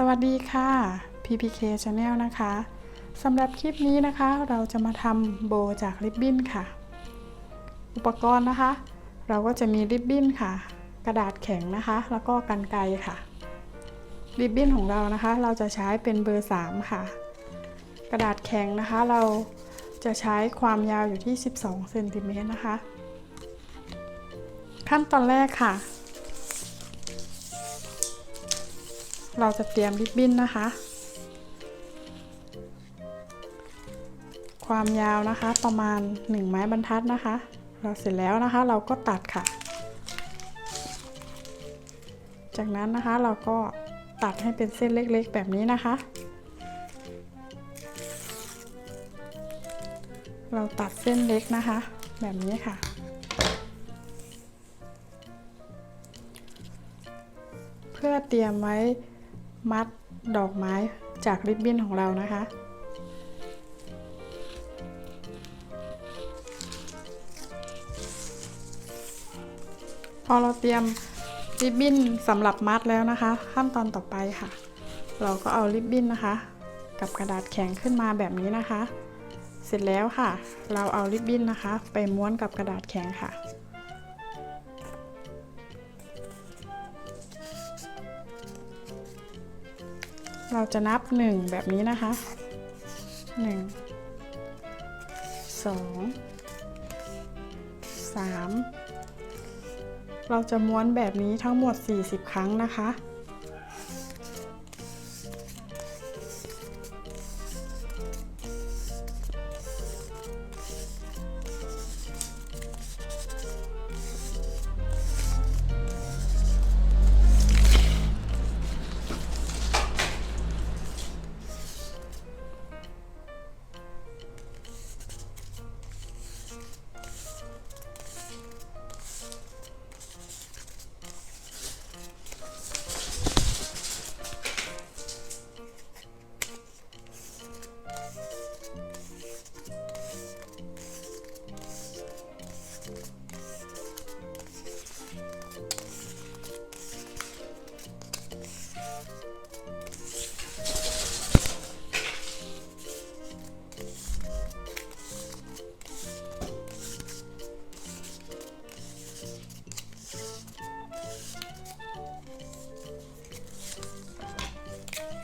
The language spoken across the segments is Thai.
สวัสดีค่ะ PPK Channel นะคะสำหรับคลิปนี้นะคะเราจะมาทำโบจากริบบิ้นค่ะ อุปกรณ์นะคะ เราก็จะมีริบบิ้นค่ะ กระดาษแข็งนะคะ แล้วก็กันไกค่ะ ริบบิ้นของเรานะคะ เราจะใช้เป็นเบอร์ 3 ค่ะ กระดาษแข็งนะคะ เราจะใช้ความยาวอยู่ที่ 12เซนติเมตรนะคะ ขั้นตอนแรกค่ะ เราจะเตรียมริบบิ้นนะคะ ความยาวนะคะประมาณ 1 ไม้บรรทัดนะคะ เราเสร็จแล้วนะคะเราก็ตัดค่ะ จากนั้นนะคะเราก็ตัดให้เป็นเส้นเล็กๆ แบบนี้นะคะ เราตัดเส้นเล็กนะคะ แบบนี้ค่ะเพื่อเตรียมไว้ มัดดอกไม้จากริบบิ้นของเรานะคะ พอเราเตรียมริบบิ้นสำหรับมัดแล้วนะคะ ขั้นตอนต่อไปค่ะ เราก็เอาริบบิ้นนะคะ กับกระดาษแข็งขึ้นมาแบบนี้นะคะ เสร็จแล้วค่ะ เราเอาริบบิ้นนะคะ ไปม้วนกับกระดาษแข็งค่ะ เราจะนับ 1 แบบนี้นะคะ 1 2 3 เราจะม้วนแบบนี้ทั้งหมด 40 ครั้งนะคะ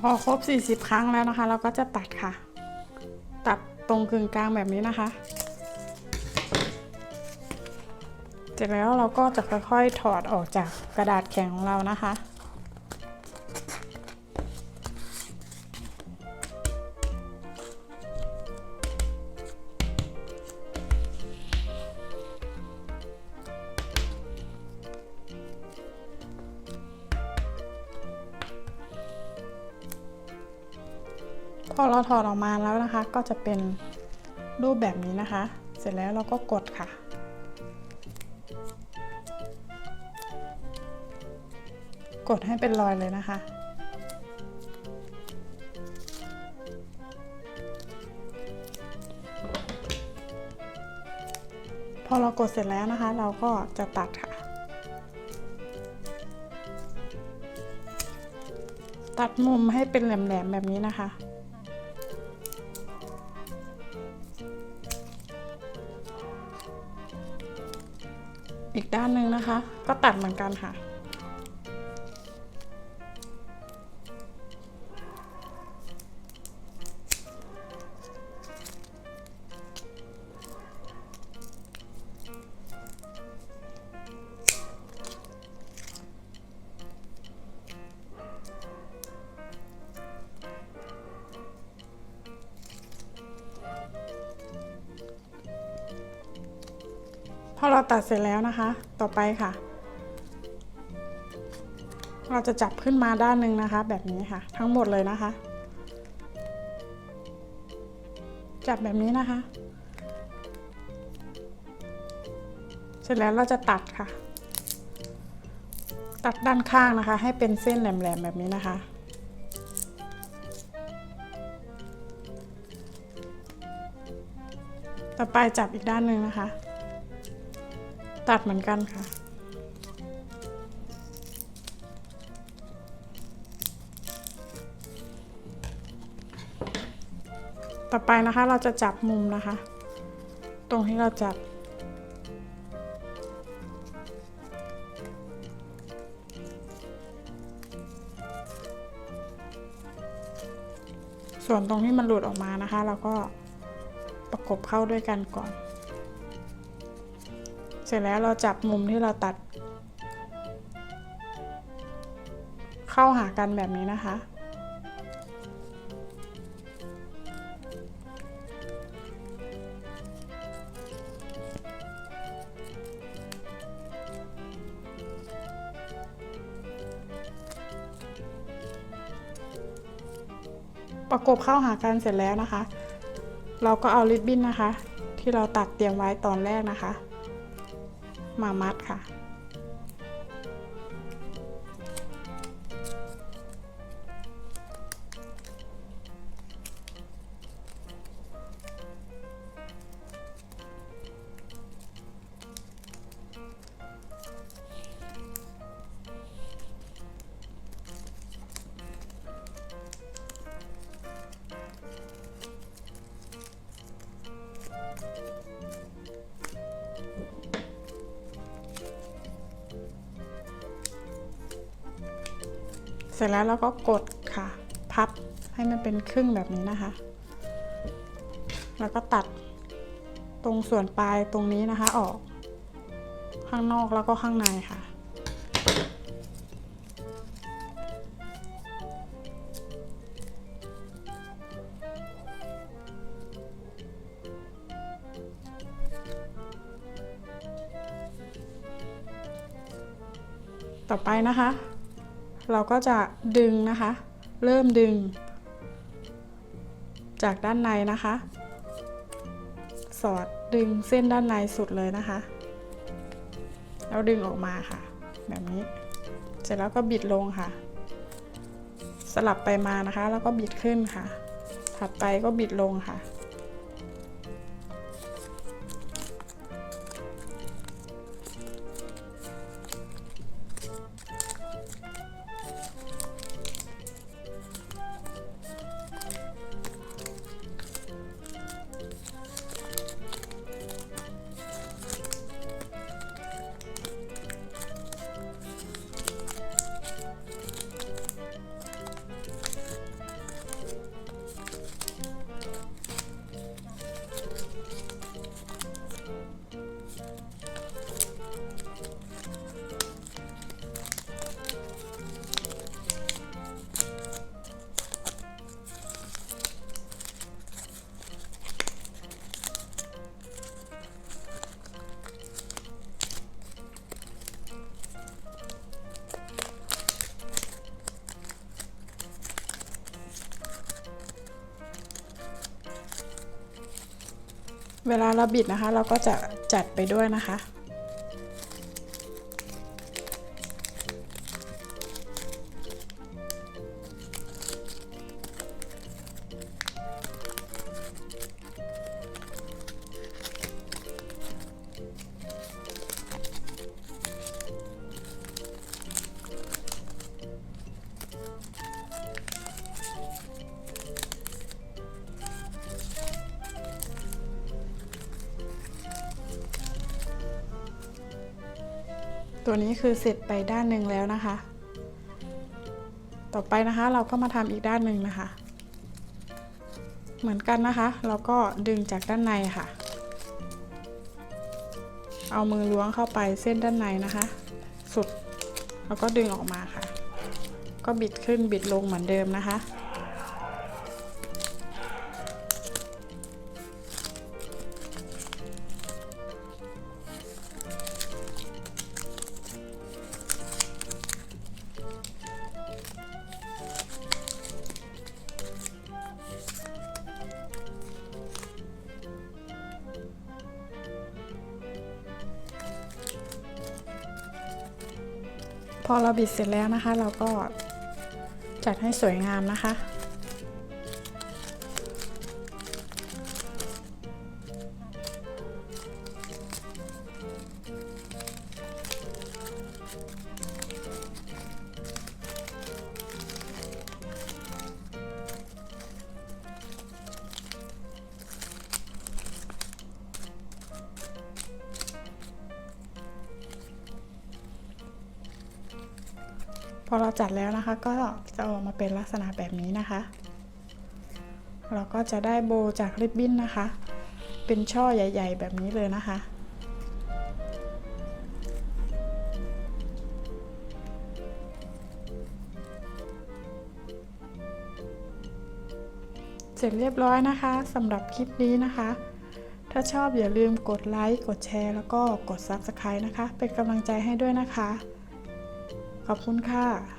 พอครบ 40 ครั้งแล้วนะคะ เราก็จะตัดค่ะ ตัดตรงกึ่งกลางแบบนี้นะคะ เสร็จแล้วเราก็จะค่อยๆถอดออกจากกระดาษแข็งของเรานะคะ อเราถอดออกมาแล้วนะคะ ก็จะเป็นรูปแบบนี้นะคะ เสร็จแล้วเราก็กดค่ะ กดให้เป็นรอยเลยนะคะ พอเรากดเสร็จแล้วนะคะ เราก็จะตัดค่ะตัดมุมให้เป็นแหลมๆแบบนี้นะคะ อีกด้านหนึ่งนะคะ ก็ตัดเหมือนกันค่ะ พอเราตัดเสร็จแล้วนะคะ ต่อไปค่ะ เราจะจับขึ้นมาด้านหนึ่งนะคะ แบบนี้ค่ะ ทั้งหมดเลยนะคะ จับแบบนี้นะคะ เสร็จแล้วเราจะตัดค่ะ ตัดด้านข้างนะคะ ให้เป็นเส้นแหลมๆแบบนี้นะคะต่อไปจับอีกด้านหนึ่งนะคะ ตัดเหมือนกันค่ะ ต่อไปนะคะเราจะจับมุมนะคะ ตรงที่เราจับส่วนตรงที่มันหลุดออกมานะคะ เราก็ประกบเข้าด้วยกันก่อน เสร็จแล้วเราจับมุมที่เราตัด เข้าหากันแบบนี้นะคะ ประกบเข้าหากันเสร็จแล้วนะคะ เราก็เอาริบบิ้นนะคะ ที่เราตัดเตรียมไว้ตอนแรกนะคะ มามัดค่ะ เสร็จแล้วเราก็กดค่ะ พับให้มันเป็นครึ่งแบบนี้นะคะ แล้วก็ตัดตรงส่วนปลายตรงนี้นะคะออก ข้างนอกแล้วก็ข้างในค่ะต่อไปนะคะ เราก็จะดึงนะคะ เริ่มดึง จากด้านในนะคะ สอดดึงเส้นด้านในสุดเลยนะคะ แล้วดึงออกมาค่ะ แบบนี้ เสร็จแล้วก็บิดลงค่ะ สลับไปมานะคะ แล้วก็บิดขึ้นค่ะ ถัดไปก็บิดลงค่ะ เวลาเราบิดนะคะ เราก็จะจัดไปด้วยนะคะ ตัวนี้คือเสร็จไปด้านหนึ่งแล้วนะคะ ต่อไปนะคะเราก็มาทำอีกด้านหนึ่งนะคะ เหมือนกันนะคะ เราก็ดึงจากด้านในค่ะ เอามือล้วงเข้าไปเส้นด้านในนะคะ สุดแล้วก็ดึงออกมาค่ะ ก็บิดขึ้นบิดลงเหมือนเดิมนะคะ พอเราบิดเสร็จแล้วนะคะ เราก็จัดให้สวยงามนะคะ พอเราจัดแล้วนะคะก็จะออกมาเป็นลักษณะแบบนี้นะคะ เราก็จะได้โบจากริบบิ้นนะคะ เป็นช่อใหญ่ ๆ แบบนี้เลยนะคะเสร็จเรียบร้อยนะคะสำหรับคลิปนี้นะคะ ถ้าชอบอย่าลืมกดไลค์ กดแชร์ แล้วก็กด Subscribe นะคะ เป็นกำลังใจให้ด้วยนะคะ ขอบคุณค่ะ